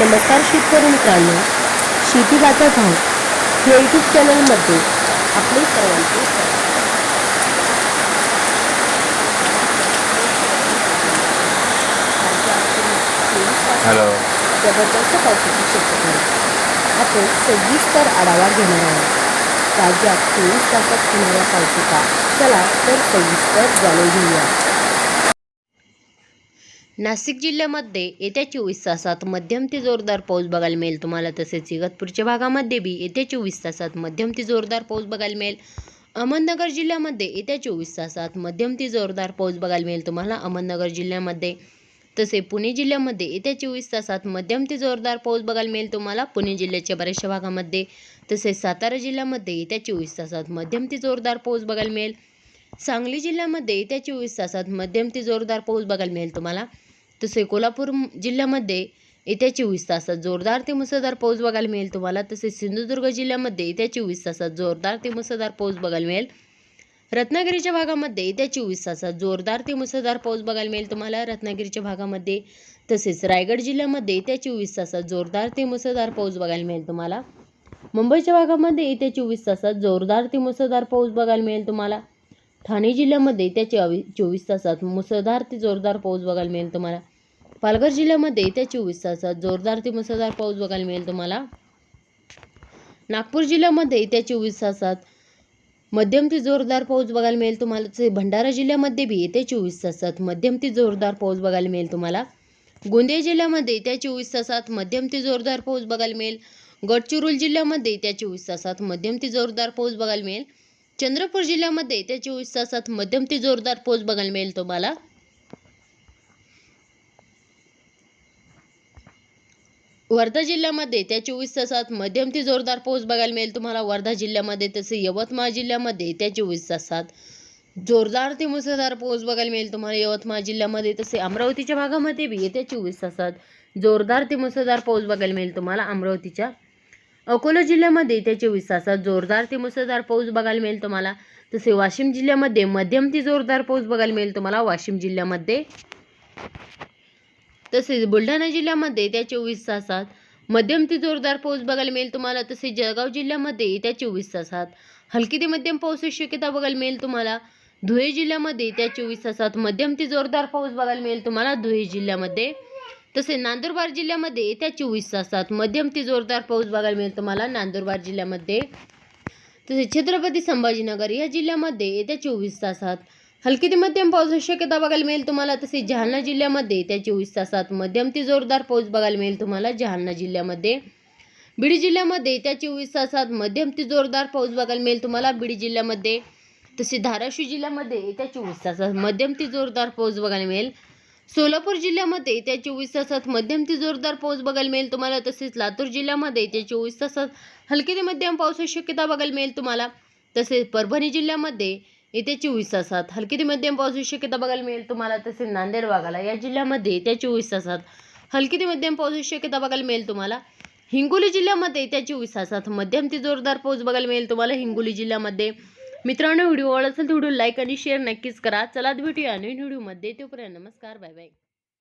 नमस्कार शेतकरी मित्रांनो शेती बाजार भाव या यूट्यूब चॅनलमध्ये आपले सर्वांचे. हॅलो जबरदस्त पावसाची शक्यता. आपण सविस्तर आढावा घेणार आहोत राज्यात चोवीस तासात होणाऱ्या पावसाचा चला तर सविस्तर जाणून घेऊया नाशिक जिल्ह्यामध्ये येत्या चोवीस तासात मध्यम ते जोरदार पाऊस बघायला मिळेल. तुम्हाला तसेच इगतपूरच्या भागामध्ये बी येत्या चोवीस तासात मध्यम ते जोरदार पाऊस बघायला मिळेल. अहमदनगर जिल्ह्यामध्ये येत्या चोवीस तासात मध्यम ते जोरदार पाऊस बघायला मिळेल तुम्हाला. अहमदनगर जिल्ह्यामध्ये तसे पुणे जिल्ह्यामध्ये येत्या चोवीस तासात मध्यम ते जोरदार पाऊस बघायला मिळेल तुम्हाला. पुणे जिल्ह्याच्या बऱ्याचशा भागामध्ये तसेच सातारा जिल्ह्यामध्ये येत्या चोवीस तासात मध्यम ते जोरदार पाऊस बघायला मिळेल. सांगली जिल्ह्यामध्ये येत्या चोवीस तासात मध्यम ते जोरदार पाऊस बघायला मिळेल तुम्हाला. तसे कोल्हापूर जिल्ह्यामध्ये येत्या चोवीस तासात जोरदार ते मुसळधार पाऊस बघायला मिळेल तुम्हाला. तसेच सिंधुदुर्ग जिल्ह्यामध्ये येत्या चोवीस तासात जोरदार ते मुसळधार पाऊस बघायला मिळेल. रत्नागिरीच्या भागामध्ये येत्या चोवीस तासात जोरदार ते मुसळधार पाऊस बघायला मिळेल तुम्हाला. रत्नागिरीच्या भागामध्ये तसेच रायगड जिल्ह्यामध्ये येत्या चोवीस तासात जोरदार ते मुसळधार पाऊस बघायला मिळेल तुम्हाला. मुंबईच्या भागामध्ये येत्या चोवीस तासात जोरदार ते मुसळधार पाऊस बघायला मिळेल तुम्हाला. ठाणे जिल्ह्यामध्ये येत्या चोवीस चोवीस तासात मुसळधार ते जोरदार पाऊस बघायला मिळेल तुम्हाला. पालघर जिल्ह्यामध्ये येत्या चोवीस तासात जोरदार ते मुसळधार पाऊस बघायला मिळेल तुम्हाला. नागपूर जिल्ह्यामध्ये येत्या चोवीस तासात मध्यम ते जोरदार पाऊस बघायला मिळेल तुम्हाला. भंडारा जिल्ह्यामध्ये बी येत्या चोवीस तासात मध्यम ते जोरदार पाऊस बघायला मिळेल तुम्हाला. गोंदिया जिल्ह्यामध्ये येत्या चोवीस तासात मध्यम ते जोरदार पाऊस बघायला मिळेल. गडचिरोली जिल्ह्यामध्ये येत्या चोवीस तासात मध्यम ते जोरदार पाऊस बघायला मिळेल. चंद्रपूर जिल्ह्यामध्ये येत्या चोवीस तासात मध्यम ते जोरदार पाऊस बघायला मिळेल तुम्हाला. वर्धा जिल्ह्यामध्ये त्या चोवीस तासात मध्यम ते जोरदार पाऊस बघायला मिळेल तुम्हाला. वर्धा जिल्ह्यामध्ये तसे यवतमाळ जिल्ह्यामध्ये त्या चोवीस तासात जोरदार ते मुसळधार पाऊस बघायला मिळेल तुम्हाला. यवतमाळ जिल्ह्यामध्ये तसे अमरावतीच्या भागामध्ये बी येत्या चोवीस तासात जोरदार ते मुसळधार पाऊस बघायला मिळेल तुम्हाला. अमरावतीच्या अकोला जिल्ह्यामध्ये येत्या चोवीस तासात जोरदार ते मुसळधार पाऊस बघायला मिळेल तुम्हाला. तसे वाशिम जिल्ह्यामध्ये मध्यम ते जोरदार पाऊस बघायला मिळेल तुम्हाला. वाशिम जिल्ह्यामध्ये तसेच बुलढाणा जिल्ह्यामध्ये त्या चोवीस तासात मध्यम ते जोरदार पाऊस बघायला मिळेल तुम्हाला तसेच जळगाव जिल्ह्यामध्ये येत्या चोवीस तासात. हलकी ते मध्यम पावसाची शक्यता बघायला मिळेल तुम्हाला. धुळे जिल्ह्यामध्ये येत्या चोवीस तासात मध्यम ते जोरदार पाऊस बघायला मिळेल तुम्हाला धुळे जिल्ह्यामध्ये. तसे नांदुरबार जिल्ह्यामध्ये येत्या चोवीस तासात मध्यम ते जोरदार पाऊस बघायला मिळेल तुम्हाला नांदुरबार जिल्ह्यामध्ये. तसेच छत्रपती संभाजीनगर या जिल्ह्यामध्ये येत्या चोवीस तासात हलकी ते मध्यम पावसाची शक्यता बघायला मिळेल तुम्हाला तसेच जालना जिल्ह्यामध्ये त्या चोवीस तासात मध्यम ते जोरदार पाऊस बघायला मिळेल तुम्हाला जालना जिल्ह्यामध्ये. बीड जिल्ह्यामध्ये त्या चोवीस तासात मध्यम ते जोरदार पाऊस बघायला मिळेल तुम्हाला बीड जिल्ह्यामध्ये. तसे धाराशिव जिल्ह्यामध्ये त्या चोवीस तासात मध्यम ते जोरदार पाऊस बघायला मिळेल. सोलापूर जिल्ह्यामध्ये त्या चोवीस तासात मध्यम ते जोरदार पाऊस बघायला मिळेल तुम्हाला. तसेच लातूर जिल्ह्यामध्ये त्या चोवीस तासात हलके ते मध्यम पावसाची शक्यता बघायला मिळेल तुम्हाला. तसेच परभणी जिल्ह्यामध्ये येत्या चोवीस तासात. हलकी ते मध्यम पावसाची शक्यता बघायला मिळेल तुम्हाला तसेच नांदेड वाघाला. या जिल्ह्यामध्ये येत्या चोवीस तासात. हलकी ते मध्यम पावसाची शक्यता बघायला मिळेल तुम्हाला. हिंगोली जिल्ह्यामध्ये येत्या चोवीस तासात. मध्यम ते जोरदार पाऊस बघायला मिळेल तुम्हाला हिंगोली जिल्ह्यामध्ये. मित्रांनो व्हिडिओ आवडला असेल तर व्हिडिओ लाईक आणि शेअर नक्कीच करा. चला भेटूया नवीन व्हिडिओमध्ये. तोपर्यंत नमस्कार बाय बाय.